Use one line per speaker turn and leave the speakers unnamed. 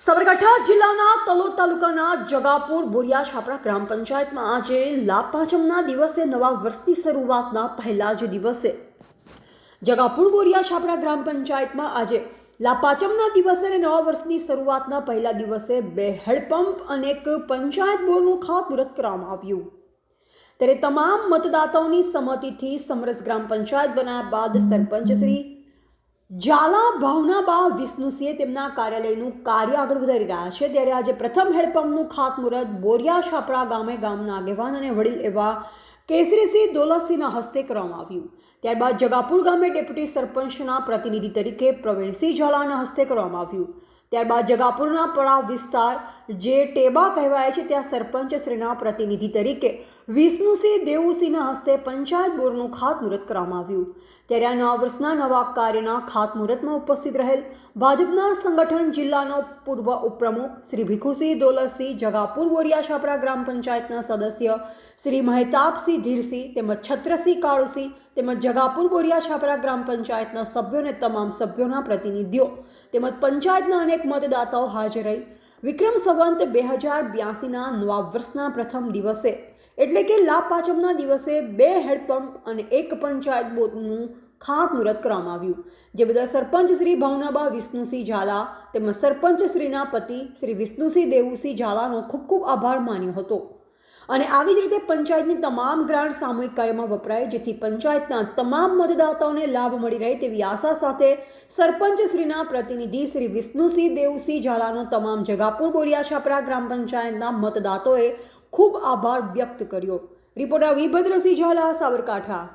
સાબરકાંઠા જિલ્લાના તલોદ તાલુકાના જગાપુર બોરિયા છાપરા ગ્રામ પંચાયતમાં આજે લાભ પાંચમના દિવસે નવા વર્ષની શરૂઆતના પહેલા જ દિવસે. જગાપુર બોરિયા છાપરા ગ્રામ પંચાયતમાં આજે લાપાચમના દિવસે અને નવા વર્ષની શરૂઆતના પહેલા દિવસે બે હેડપંપ અને એક પંચાયત બોર્ડનું ખાતમુહૂર્ત કરવામાં આવ્યું. ત્યારે તમામ મતદાતાઓની સંમતિથી સમરસ ગ્રામ પંચાયત બનાવ્યા બાદ સરપંચ શ્રી ઝાલા ભાવનાબા વિષ્ણુસિંહે તેમના કાર્યાલયનું કાર્ય આગળ વધારી રહ્યા છે. ત્યારે આજે પ્રથમ હેડપંપનું ખાતમુહૂર્ત બોરિયા છાપરા ગામે ગામના આગેવાન અને વડીલ એવા કેસરીસિંહ દોલતસિંહના હસ્તે કરવામાં આવ્યું. ત્યારબાદ જગાપુર ગામે ડેપ્યુટી સરપંચના પ્રતિનિધિ તરીકે પ્રવીણસિંહ ઝાલાના હસ્તે કરવામાં આવ્યું. ત્યારબાદ જગાપુરના પડાવ વિસ્તાર, જે ટેબા કહેવાય છે, ત્યાં સરપંચ શ્રીના પ્રતિનિધિ તરીકે વિષ્ણુસિંહ દેવુસિંહના હસ્તે પંચાયત બોર્ડનું ખાતમુહૂર્ત કરવામાં આવ્યું. ત્યારે આ નવા વર્ષના નવા કાર્યના ખાતમુહૂર્તમાં ઉપસ્થિત રહેલ ભાજપના સંગઠન જિલ્લાનો પૂર્વ ઉપપ્રમુખ શ્રી ભીખુસિંહ દોલતસિંહ, જગાપુર બોરિયા છાપરા ગ્રામ પંચાયતના સદસ્ય શ્રી મહેતાબસિંહ ધીરસિંહ તેમજ છત્રસિંહ કાળુસિંહ તેમજ જગાપુર બોરિયા છાપરા ગ્રામ પંચાયતના સભ્યો અને તમામ સભ્યોના પ્રતિનિધિઓ તેમજ પંચાયતના અનેક મતદાતાઓ હાજર રહી. વિક્રમ સંવંત બે હજાર બ્યાસીના નવા વર્ષના પ્રથમ દિવસે, એટલે કે લાભ પાંચમના દિવસે બે હેડપંપ અને એક પંચાયત બોટનું ખાતમુહૂર્ત કરવામાં આવ્યું, જે બદલ સરપંચ શ્રી ભાવનાબા વિષ્ણુસિંહ ઝાલા તેમજ સરપંચ શ્રીના પતિ શ્રી વિષ્ણુસિંહ દેવુસિંહ ઝાલાનો ખૂબ ખૂબ આભાર માન્યો હતો. અને આવી જ રીતે પંચાયતની તમામ ગ્રાન્ટ સામૂહિક કાર્યમાં વપરાય, જેથી પંચાયતના તમામ મતદાતાઓને લાભ મળી રહે તેવી આશા સાથે સરપંચ શ્રીના પ્રતિનિધિ શ્રી વિષ્ણુસિંહ દેવસિંહ ઝાલાનો તમામ જગાપુર બોરિયા છાપરા ગ્રામ પંચાયતના મતદાતાઓએ ખૂબ આભાર વ્યક્ત કર્યો. રિપોર્ટર વિભદ્રસિંહ ઝાલા, સાબરકાંઠા.